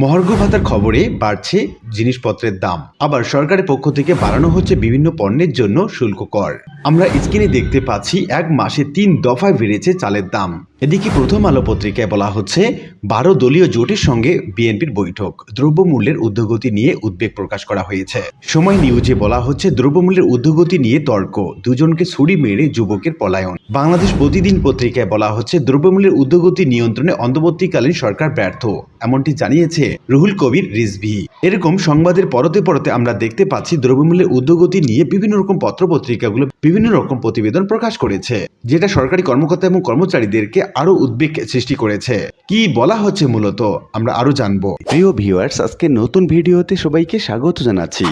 মহার্ঘ ভাতার খবরে বাড়ছে জিনিসপত্রের দাম। আবার সরকারের পক্ষ থেকে বাড়ানো হচ্ছে বিভিন্ন পণ্যের জন্য শুল্ক কর। আমরা স্ক্রিনে দেখতে পাচ্ছি, এক মাসে তিন দফায় বেড়েছে চালের দাম। এদিকে প্রথম আলো পত্রিকায় বলা হচ্ছে, বারো দলীয় জোটের সঙ্গে বিএনপির বৈঠক। দ্রব্যমূল্যের ঊর্ধ্বগতি নিয়ে উদ্বেগ প্রকাশ করা হয়েছে। সময় নিউজে বলা হচ্ছে, দ্রব্যমূল্যের ঊর্ধ্বগতি নিয়ে তর্ক, দুজনকে ছুরি মেরে যুবকের পলায়ন। বাংলাদেশ প্রতিদিন পত্রিকায় বলা হচ্ছে, দ্রব্যমূল্যের ঊর্ধ্বগতি নিয়ন্ত্রণে অন্তর্বর্তীকালীন সরকার ব্যর্থ। এমনটি জানিয়েছে রুহুল কবির রিজভি। এরকম সংবাদের পরতে পরতে আমরা দেখতে পাচ্ছি দ্রব্যমূল্যের উদ্যোগতি নিয়ে বিভিন্ন রকম পত্রপত্রিকাগুলো বিভিন্ন রকম প্রতিবেদন প্রকাশ করেছে, যেটা সরকারি কর্মকর্তা এবং কর্মচারীদেরকে আরও উদ্বেগ সৃষ্টি করেছে। কি বলা হচ্ছে মূলত, আমরা আরও জানব। প্রিয় ভিউয়ার্স, আজকে নতুন ভিডিওতে সবাইকে স্বাগত জানাচ্ছি।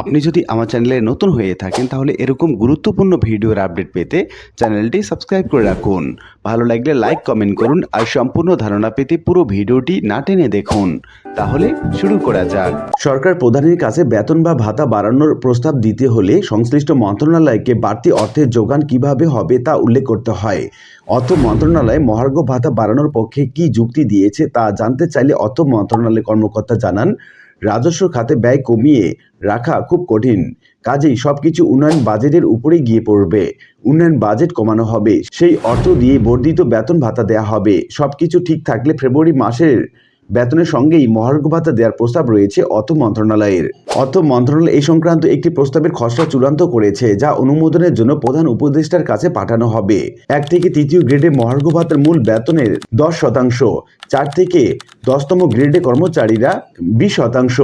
আপনি যদি আমার চ্যানেলে নতুন হয়ে থাকেন, তাহলে এরকম গুরুত্বপূর্ণ ভিডিওর আপডেট পেতে চ্যানেলটি সাবস্ক্রাইব করে রাখুন। ভালো লাগলে লাইক, কমেন্ট করুন আর সম্পূর্ণ ধারণা পেতে পুরো ভিডিওটি না টেনে দেখুন। তাহলে শুরু করা যাক। সরকার প্রধানের কাছে বেতন বা ভাতা বাড়ানোর প্রস্তাব দিতে হলে সংশ্লিষ্ট মন্ত্রণালয়কে বাড়তি অর্থের যোগান কীভাবে হবে তা উল্লেখ করতে হয়। অর্থ মন্ত্রণালয় মহার্ঘ ভাতা বাড়ানোর পক্ষে কি যুক্তি দিয়েছে তা জানতে চাইলে অর্থ মন্ত্রণালয়ের কর্মকর্তা জানান, রাজস্ব খাতে ব্যয় কমিয়ে রাখা খুব কঠিন। কাজেই সব কিছু উন্নয়ন বাজেটের উপরেই গিয়ে পড়বে। উন্নয়ন বাজেট কমানো হবে। সেই অর্থ দিয়ে বর্ধিত বেতন ভাতা দেয়া হবে। সব কিছু ঠিক থাকলে ফেব্রুয়ারি মাসের বেতনের সঙ্গেই মহার্ঘ ভাতা দেওয়ার প্রস্তাব রয়েছে অর্থ মন্ত্রণালয়ের। অর্থ মন্ত্রণালয় এই সংক্রান্ত একটি প্রস্তাবের খসড়া চূড়ান্ত করেছে, যা অনুমোদনের জন্য প্রধান উপদেষ্টার কাছে পাঠানো হবে। এক থেকে তৃতীয় গ্রেডে মহার্ঘ ভাতার মূল বেতনের দশ শতাংশ, চার থেকে দশতম গ্রেডে কর্মচারীরা বিশ শতাংশ,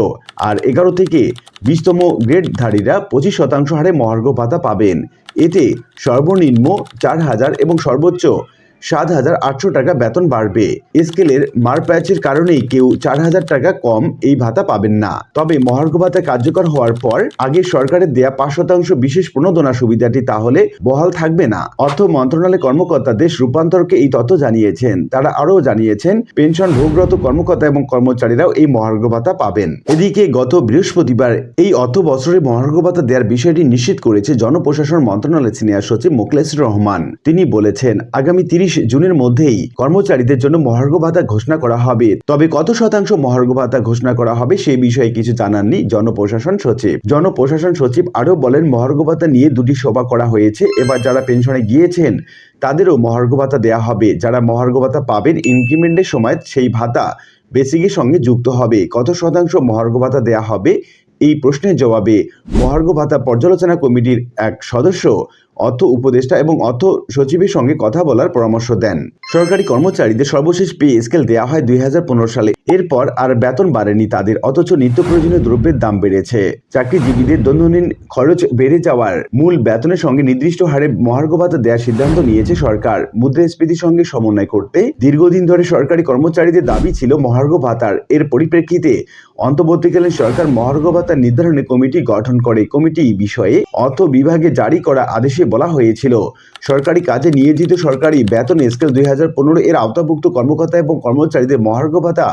আর এগারো থেকে বিশতম গ্রেডধারীরা পঁচিশ শতাংশ হারে মহার্ঘ ভাতা পাবেন। এতে সর্বনিম্ন চার হাজার এবং সর্বোচ্চ সাত হাজার আটশো টাকা বেতন বাড়বে। স্কেলের মারপ্যাচের কারণেই কেউ চার হাজার টাকা কম এই ভাতা পাবেন না। তবে মহার্ঘ ভাতা কার্যকর হওয়ার পর আগে সরকারের দেয়া পাঁচ শতাংশ বিশেষ প্রণোদনা সুবিধাটি তাহলে বহাল থাকবে না। অর্থ মন্ত্রণালয়ের কর্মকর্তা দেশ রূপান্তরকে এই তথ্য জানিয়েছেন। তারা আরও জানিয়েছেন পেনশন ভোগরত কর্মকর্তা এবং কর্মচারীরাও এই মহার্ঘ ভাতা পাবেন। এদিকে গত বৃহস্পতিবার এই অর্থ বছরে মহার্ঘ ভাতা দেওয়ার বিষয়টি নিশ্চিত করেছে জনপ্রশাসন মন্ত্রণালয়ের সিনিয়র সচিব মোখলেসুর রহমান। তিনি বলেছেন, আগামী তিরিশ জুনের মধ্যেই কর্মচারীদের জন্য মহার্ঘ ভাতা ঘোষণা করা হবে। তবে কত শতাংশ মহার্ঘ ভাতা ঘোষণা করা হবে সেই বিষয়ে কিছু জানাননি জনপ্রশাসন সচিব। জনপ্রশাসন সচিব আরও বলেন, মহার্ঘ ভাতা নিয়ে দুটি সভা করা হয়েছে। এবার যারা পেনশনে গিয়েছেন, তাদেরও মহার্ঘ ভাতা দেওয়া হবে। যারা মহার্ঘ ভাতা পাবেন, ইনক্রিমেন্টের সময় সেই ভাতা বেসিকের সঙ্গে যুক্ত হবে। কত শতাংশ মহার্ঘ ভাতা দেওয়া হবে? এই প্রশ্নের জবাবে মহার্ঘ ভাতা পর্যালোচনা কমিটির এক সদস্য অর্থ উপদেষ্টা এবং অর্থ সচিবের সঙ্গে কথা বলার পরামর্শ দেন। সরকারি কর্মচারীদের সর্বশেষ পে স্কেল দেওয়া হয় দুই হাজার পনেরো সালে। এরপর আর বেতন বাড়েনি তাদের, অথচ নিত্য প্রয়োজনীয় দ্রব্যের দাম বেড়েছে। চাকরিজীবীদের দৈনন্দিন খরচ বেড়ে যাওয়ার মূল বেতনের সঙ্গে নির্দিষ্ট হারে মহার্ঘ ভাতা দেওয়ার সিদ্ধান্ত নিয়েছে সরকার। মুদ্রাস্ফীতির সঙ্গে সমন্বয় করতে দীর্ঘদিন ধরে সরকারি কর্মচারীদের দাবি ছিল মহার্ঘ ভাতার। এর পরিপ্রেক্ষিতে অন্তর্বর্তীকালীন সরকার মহার্ঘ ভাতা নির্ধারণে কমিটি গঠন করে। কমিটি বিষয়ে অর্থ বিভাগে জারি করা আদেশে বলা হয়েছিল। সরকারি কাজে নিয়োজিত সরকারি বেতন স্কেল দুই হাজার এর আওতাভুক্ত কর্মকর্তা এবং কর্মচারীদের মহার্ঘ ভাতা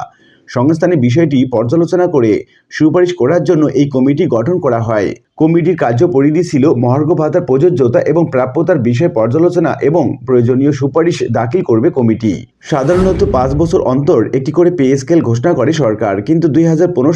সংস্থানের বিষয়টি পর্যালোচনা করে সুপারিশ করার জন্য এই কমিটি গঠন করা হয়। কমিটির কার্য পরিধি ছিল মহার্ঘ ভাতার প্রযোজ্যতা এবং প্রাপ্যতার বিষয়ে পর্যালোচনা এবং প্রয়োজনীয় সুপারিশ দাখিল করবে কমিটি। সাধারণত পাঁচ বছর অন্তর একটি করে পে স্কেল ঘোষণা করে সরকার, কিন্তু দুই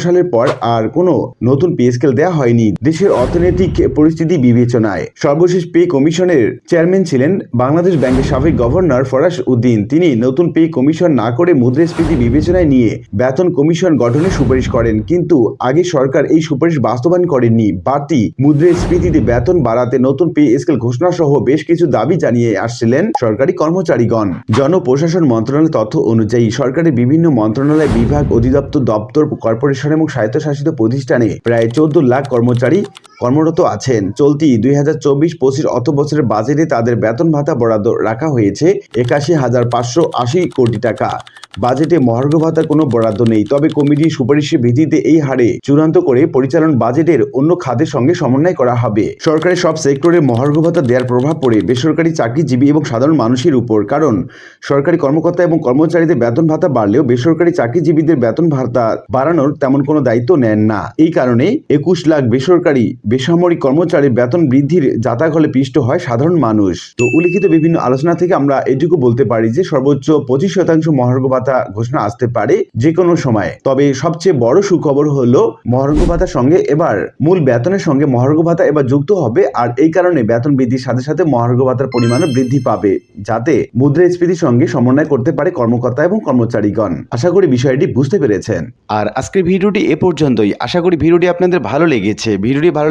সালের পর আর কোনো নতুন পে স্কেল দেওয়া হয়নি। দেশের অর্থনৈতিক পরিস্থিতি বিবেচনায়। সর্বশেষ পে কমিশনের চেয়ারম্যান ছিলেন বাংলাদেশ ব্যাংকের সাবেক গভর্নর ফরাস উদ্দিন। তিনি নতুন পে কমিশন না করে মুদ্রাস্ফীতি বিবেচনায় নিয়ে বেতন কমিশন গঠনের সুপারিশ করেন, কিন্তু আগে সরকার এই সুপারিশ বাস্তবায়ন করেননি। বাড়তি মুদ্রাস্ফীতিতে বেতন বাড়াতে নতুন পে স্কেল ঘোষণা সহ বেশ কিছু দাবি জানিয়ে আসছিলেন সরকারি কর্মচারীগণ। জনপ্রশাসন মন্ত্রণালয় তথ্য অনুযায়ী সরকারের বিভিন্ন মন্ত্রণালয় বিভাগ, অধিদপ্তর, দপ্তর, কর্পোরেশন এবং স্বায়ত্তশাসিত প্রতিষ্ঠানে প্রায় চোদ্দ লাখ কর্মচারী কর্মরত আছেন। চলতি দুই হাজার চব্বিশ পঁচিশ অর্থ বছরের বাজেটে তাদের বেতন ভাতা বরাদ্দ রাখা হয়েছে একাশি হাজার পাঁচশো আশি কোটি টাকা। বাজেটে মহার্ঘ ভাতার কোনো বরাদ্দ নেই। তবে কমিটির সুপারিশের ভিত্তিতে এই হারে চূড়ান্ত করে পরিচালন বাজেটের অন্য খাতের সঙ্গে সমন্বয় করা হবে। সরকারের সব সেক্টরে মহার্ঘ ভাতা দেওয়ার প্রভাব পড়ে বেসরকারি চাকরিজীবী এবং সাধারণ মানুষের উপর। কারণ সরকারি কর্মকর্তা এবং কর্মচারীদের বেতন ভাতা বাড়লেও বেসরকারি চাকরিজীবীদের বেতন ভাতা বাড়ানোর তেমন কোনো দায়িত্ব নেন না। এই কারণে একুশ লাখ বেসরকারি বেসামরিক কর্মচারীর বেতন বৃদ্ধির যাতায়াত হলে পিষ্ট হয় সাধারণ মানুষ। তো উল্লিখিত বিভিন্ন আলোচনা থেকে আমরা এটুকু বলতে পারি যে সর্বোচ্চ পঁচিশ শতাংশ মহার্ঘ ভাতা ঘোষণা আসতে পারে যে কোনো সময়। তবে সবচেয়ে বড় সুখবর হলো মহার্ঘ ভাতার সঙ্গে এবার মূল বেতনের সঙ্গে মহার্ঘ ভাতা এবার যুক্ত হবে আর এই কারণে বেতন বৃদ্ধির সাথে সাথে মহার্ঘ ভাতার পরিমাণও বৃদ্ধি পাবে, যাতে মুদ্রাস্ফীতির সঙ্গে সমন্বয় করতে পারে কর্মকর্তা এবং কর্মচারীগণ। আশা করি বিষয়টি বুঝতে পেরেছেন। আর আজকের ভিডিওটি এ পর্যন্তই। আশা করি ভিডিওটি আপনাদের ভালো লেগেছে। ভিডিওটি ভালো